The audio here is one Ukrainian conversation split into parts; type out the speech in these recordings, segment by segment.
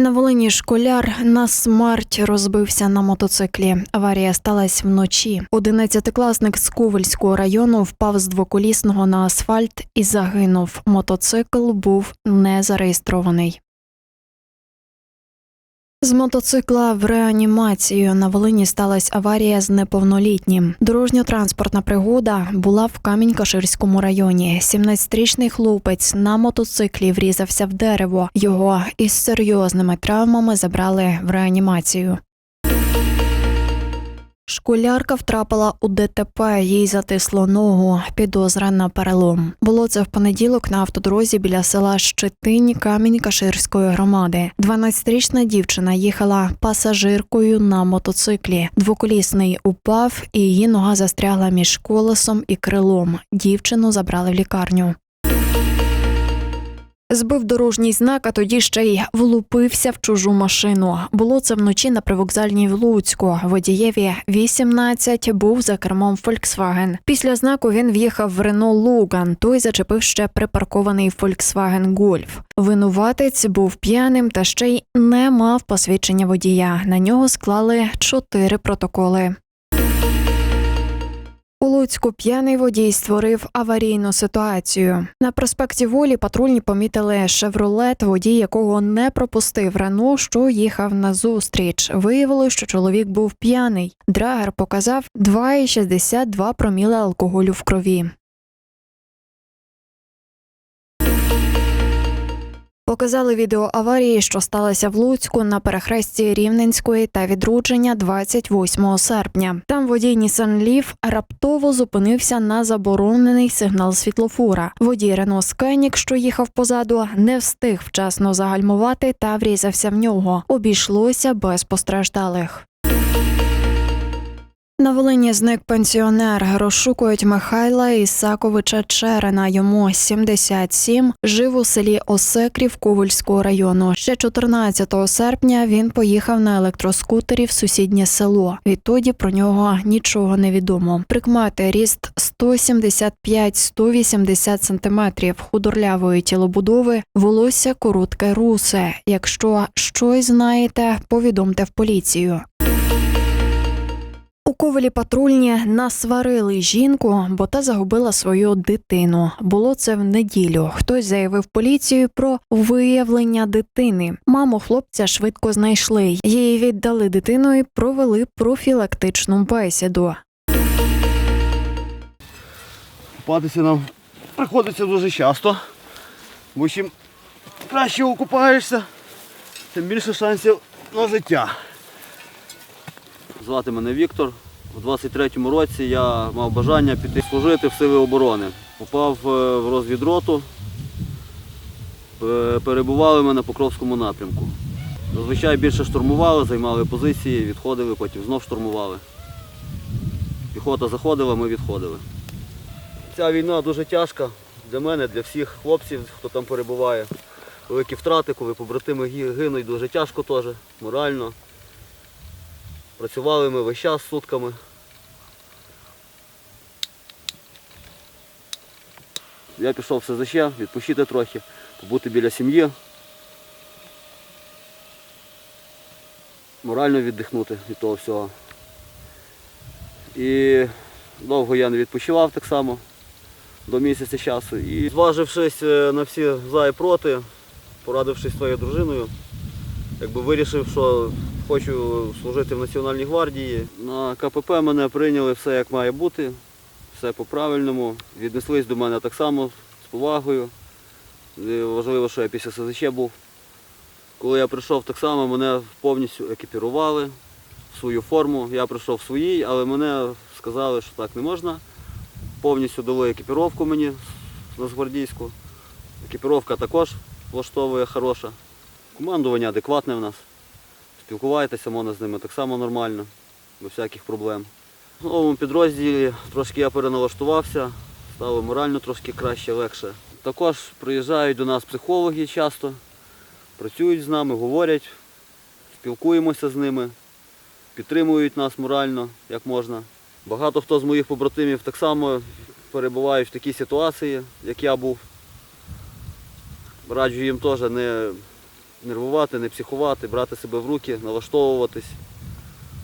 На Волині школяр на смерть розбився на мотоциклі. Аварія сталася вночі. Одинадцятикласник з Ковельського району впав з двоколісного на асфальт і загинув. Мотоцикл був не зареєстрований. З мотоцикла в реанімацію на Волині сталася аварія з неповнолітнім. Дорожньо-транспортна пригода була в Камінь-Каширському районі. 17-річний хлопець на мотоциклі врізався в дерево. Його із серйозними травмами забрали в реанімацію. Школярка втрапила у ДТП, їй затисло ногу, підозра на перелом. Було це в понеділок на автодорозі біля села Щетинь Камінь-Каширської громади. 12-річна дівчина їхала пасажиркою на мотоциклі. Двоколісний упав, і її нога застрягла між колесом і крилом. Дівчину забрали в лікарню. Збив дорожній знак, а тоді ще й влупився в чужу машину. Було це вночі на привокзальній в Луцьку. Водієві 18 був за кермом Volkswagen. Після знаку він в'їхав в Рено Луган. Той зачепив ще припаркований Volkswagen Golf. Винуватець був п'яним та ще й не мав посвідчення водія. На нього склали чотири протоколи. У Луцьку п'яний водій створив аварійну ситуацію. На проспекті Волі патрульні помітили шевролет, водій якого не пропустив рано, що їхав на зустріч. Виявилось, що чоловік був п'яний. Драгер показав 2,62 проміли алкоголю в крові. Показали відео аварії, що сталося в Луцьку на перехресті Рівненської та відродження 28 серпня. Там водій Nissan Leaf раптово зупинився на заборонений сигнал світлофора. Водій Рено Скенік, що їхав позаду, не встиг вчасно загальмувати та врізався в нього. Обійшлося без постраждалих. На Волині зник пенсіонер. Розшукують Михайла Ісаковича Черена. Йому 77, жив у селі Осекрів Ковальського району. Ще 14 серпня він поїхав на електроскутері в сусіднє село. Відтоді про нього нічого не відомо. Прикмети ріст 175-180 сантиметрів, худорлявої тілобудови, волосся коротке русе. Якщо щось знаєте, повідомте в поліцію. Ковелі патрульні насварили жінку, бо та загубила свою дитину. Було це в неділю. Хтось заявив поліцію про виявлення дитини. Маму хлопця швидко знайшли. Її віддали дитину і провели профілактичну бесіду. Купатися нам приходиться дуже часто. Бо чим краще окупаєшся, тим більше шансів на життя. Звати мене Віктор. У 23-му році я мав бажання піти служити в сили оборони. Попав е, в розвідроту, Е, перебували ми на Покровському напрямку. Зазвичай більше штурмували, займали позиції, відходили, потім знов штурмували. Піхота заходила, ми відходили. Ця війна дуже тяжка для мене, для всіх хлопців, хто там перебуває. Великі втрати, коли побратими гинуть, дуже тяжко теж, морально. Працювали ми весь час сутками. Я пішов в СЗЧ, відпочити трохи, побути біля сім'ї. Морально віддихнути від того всього. І довго я не відпочивав так само, до місяця часу. І зважившись е, на всі за і проти, порадившись своєю дружиною, якби вирішив, що хочу служити в Національній гвардії. На КПП мене прийняли все як має бути, все по-правильному. Віднеслись до мене так само з повагою. Важливо, що я після СЗЧ був. Коли я прийшов так само, мене повністю екіпірували в свою форму. Я прийшов в своїй, але мене сказали, що так не можна. Повністю дали екіпіровку мені нацгвардійську. Екіпіровка також влаштовує хороша. Командування адекватне в нас. Спілкувайтеся можна з ними так само нормально, без всяких проблем. В новому підрозділі трошки я переналаштувався, стало морально трошки краще, легше. Також приїжджають до нас психологи часто, працюють з нами, говорять, спілкуємося з ними, підтримують нас морально, як можна. Багато хто з моїх побратимів так само перебувають в такій ситуації, як я був. Раджу їм теж не нервувати, не психувати, брати себе в руки, налаштовуватись.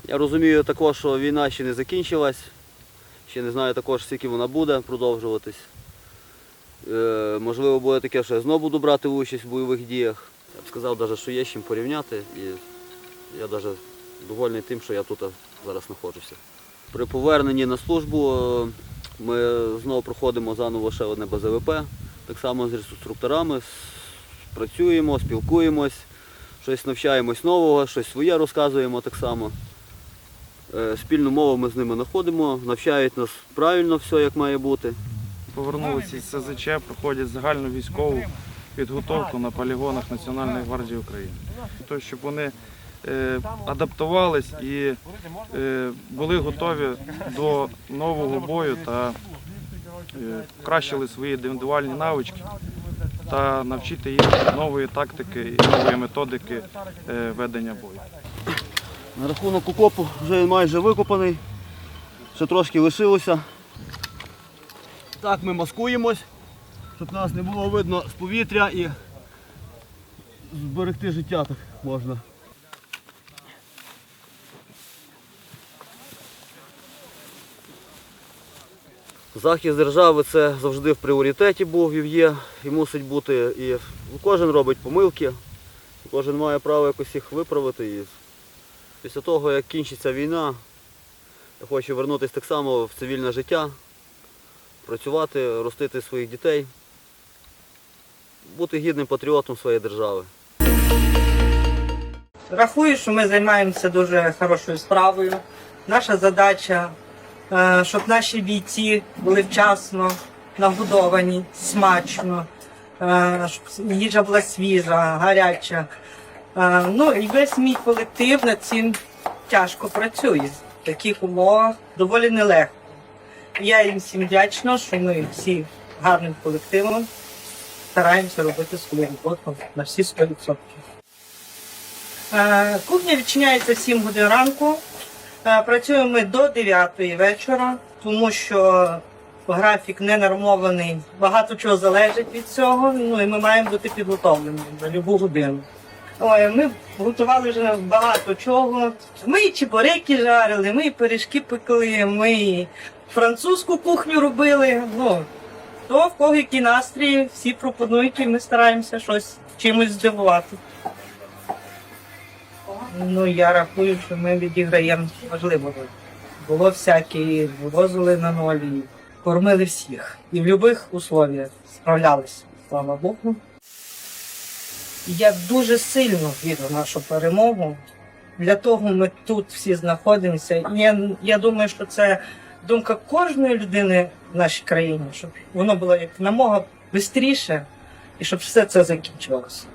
Я розумію також, що війна ще не закінчилась, ще не знаю також, скільки вона буде продовжуватись. Е, можливо, буде таке, що я знову буду брати участь в бойових діях. Я б сказав, навіть, що є з чим порівняти. І я навіть довольний тим, що я тут зараз знаходжуся. При поверненні на службу е, ми знову проходимо заново ще одне БЗВП, так само з інструкторами, працюємо, спілкуємось, щось навчаємось нового, щось своє розказуємо так само. Е, Спільну мову ми з ними знаходимо, навчають нас правильно все, як має бути. Повернулися із СЗЧ, проходять загальну військову підготовку на полігонах Національної гвардії України. Тобто, щоб вони е, адаптувались і е, були готові до нового бою та покращили свої індивідуальні навички та навчити їх нової тактики і нової методики е, ведення бою. На рахунок окопу вже він майже викопаний, ще трошки лишилося. Так ми маскуємось, щоб нас не було видно з повітря і зберегти життя так можна. Захист держави це завжди в пріоритеті і є, і мусить бути. І кожен робить помилки, кожен має право якось їх виправити. І Після того, як кінчиться війна, я хочу повернутися так само в цивільне життя, працювати, ростити своїх дітей, бути гідним патріотом своєї держави. Рахую, що ми займаємося дуже хорошою справою. Наша задача, щоб наші бійці були вчасно нагодовані, смачно, е, щоб їжа була свіжа, гаряча. Е, Ну і весь мій колектив над цим тяжко працює. В таких умовах доволі нелегко. Я їм всім вдячна, що ми всі гарним колективом стараємося робити свою роботу на всі 100%. Е, Кухня відчиняється в 7 годин ранку. Е, Працюємо ми до 9 вечора, тому що графік не нормований. Багато чого залежить від цього. Ну і ми маємо бути підготовлені на будь-яку годину. Ой, ми готували вже багато чого. Ми і чебуреки жарили, ми і пиріжки пекли, ми і французьку кухню робили. Ну, то в кого який настрій, всі пропонують, і ми стараємося щось чимось здивувати. Ну, я рахую, що ми відіграємо важливу роль. Було всякі, вивозили на нолі, кормили всіх. І в будь-яких условіях справлялися, слава Богу. Я дуже сильно вірю в нашу перемогу. Для того ми тут всі знаходимося. Я, я думаю, що це думка кожної людини в нашій країні, щоб воно було як намога швидше і щоб все це закінчилося.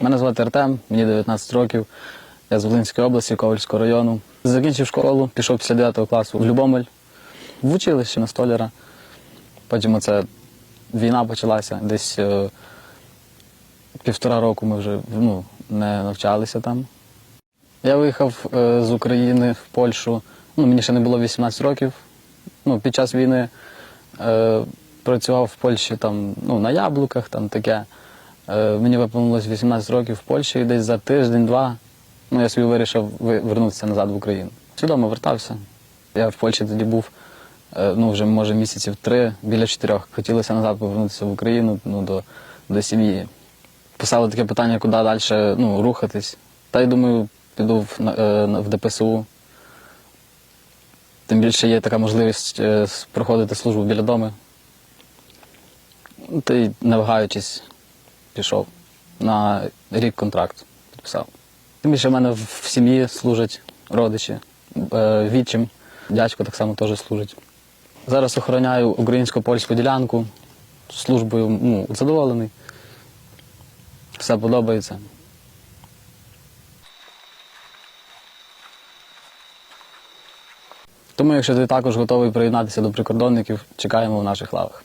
Мене звати Артем, мені 19 років. Я з Волинської області, Ковальського району. Закінчив школу, пішов після 9 класу в Любомель, в училище на столяра. Потім оце війна почалася. Десь е, півтора року ми вже ну, не навчалися там. Я виїхав е, з України в Польщу. Ну, мені ще не було 18 років. Ну, під час війни е, працював в Польщі там, ну, на яблуках, там таке. Е, мені виповнилось 18 років в Польщі і десь за тиждень-два ну, я собі вирішив ви- вернутися назад в Україну. Свідомо вертався. Я в Польщі тоді був е, ну, вже може місяців три, біля чотирьох. Хотілося назад повернутися в Україну ну, до, до сім'ї. Писали таке питання, куди далі ну, рухатись. Та й думаю, піду в, е, в ДПСУ. Тим більше є така можливість проходити службу біля дому. Та й не вагаючись, пішов на рік контракт підписав. Тим більше в мене в сім'ї служать родичі, е, відчим, дядько так само теж служить. Зараз охороняю українсько-польську ділянку, службою ну, задоволений. Все подобається. Тому, якщо ти також готовий приєднатися до прикордонників, чекаємо в наших лавах.